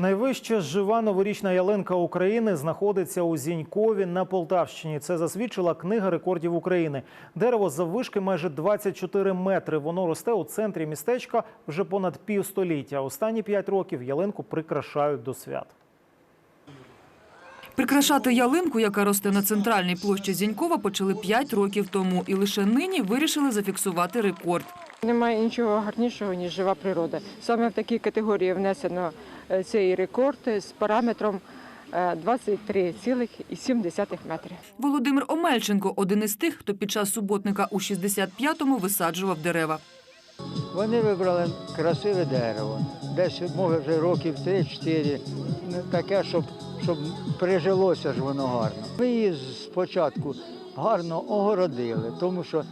Найвища жива новорічна ялинка України знаходиться у Зінькові на Полтавщині. Це засвідчила книга рекордів України. Дерево заввишки майже 24 метри. Воно росте у центрі містечка вже понад півстоліття. Останні п'ять років ялинку прикрашають до свят. Прикрашати ялинку, яка росте на центральній площі Зінькова, почали 5 років тому. І лише нині вирішили зафіксувати рекорд. Немає нічого гарнішого, ніж жива природа. Саме в такій категорії внесено цей рекорд з параметром е, 23,7 метрів. Володимир Омельченко – один із тих, хто під час суботника у 65-му висаджував дерева. Вони вибрали красиве дерево. Десь, може, вже років 3-4. Ну, Таке, щоб, щоб прижилося ж воно гарно. Ми її спочатку гарно огородили, тому що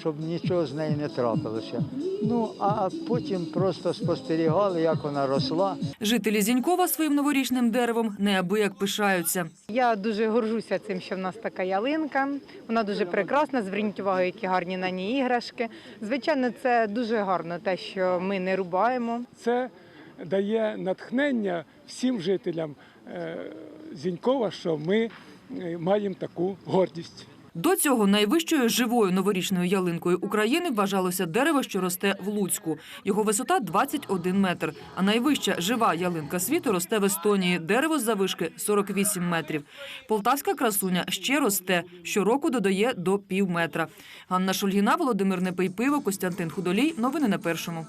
щоб нічого з неї не трапилося. Ну, а потім просто спостерігали, як вона росла. Жителі Зінькова своїм новорічним деревом неабияк пишаються. Я дуже горжуся цим, що в нас така ялинка. Вона дуже прекрасна. Зверніть увагу, які гарні на ній іграшки. Звичайно, це дуже гарно, те, що ми не рубаємо. Це дає натхнення всім жителям е, Зінькова, що ми е, маємо таку гордість. До цього найвищою живою новорічною ялинкою України вважалося дерево, що росте в Луцьку. Його висота 21 метр. А найвища жива ялинка світу росте в Естонії. Дерево з завишки 48 метрів. Полтавська красуня ще росте. Щороку додає до пів метра. Ганна Шульгіна, Володимир Непейпиво, Костянтин Худолій. Новини на першому.